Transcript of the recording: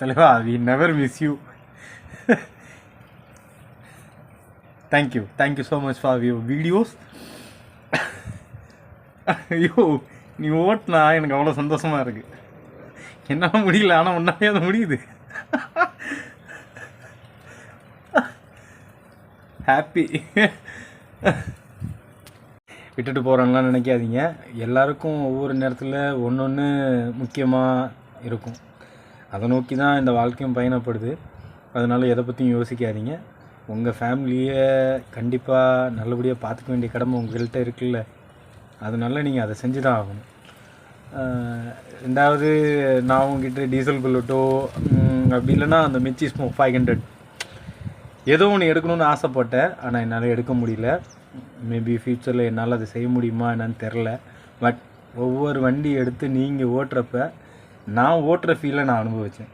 தலைவா we never miss you thank you thank you so much for you videos ஐயோ நீ ஓட்டினா எனக்கு அவ்வளோ சந்தோஷமாக இருக்கு. என்னால் முடியல ஆனால் ஒன்றாவே அது முடியுது. ஹாப்பி விட்டுட்டு போகிறோம்லாம் நினைக்காதீங்க. எல்லாருக்கும் ஒவ்வொரு நேரத்தில் ஒன்று ஒன்று முக்கியமாக இருக்கும். அதை நோக்கி தான் இந்த வாழ்க்கையும் பயணப்படுது. அதனால் எதை பற்றியும் யோசிக்காதீங்க. உங்கள் ஃபேமிலியை கண்டிப்பாக நல்லபடியாக பார்த்துக்க வேண்டிய கடமை உங்கள்கிட்ட இருக்குல்ல. அதனால நீங்கள் அதை செஞ்சு தான் ஆகணும் ரெண்டாவது நான் உங்ககிட்ட டீசல் புல்லட்டோ அப்படி இல்லைன்னா அந்த மிச்சி ஸ்மோக் ஃபைவ் ஹண்ட்ரட் ஏதோ ஒன்று எடுக்கணும்னு ஆசைப்பட்டேன். ஆனால் என்னால் எடுக்க முடியல. மேபி ஃப்யூச்சரில் என்னால் அதை செய்ய முடியுமா என்னன்னு தெரில பட் ஒவ்வொரு வண்டி எடுத்து நீங்கள் ஓட்டுறப்ப நான் ஓட்டுற ஃபீலை நான் அனுபவித்தேன்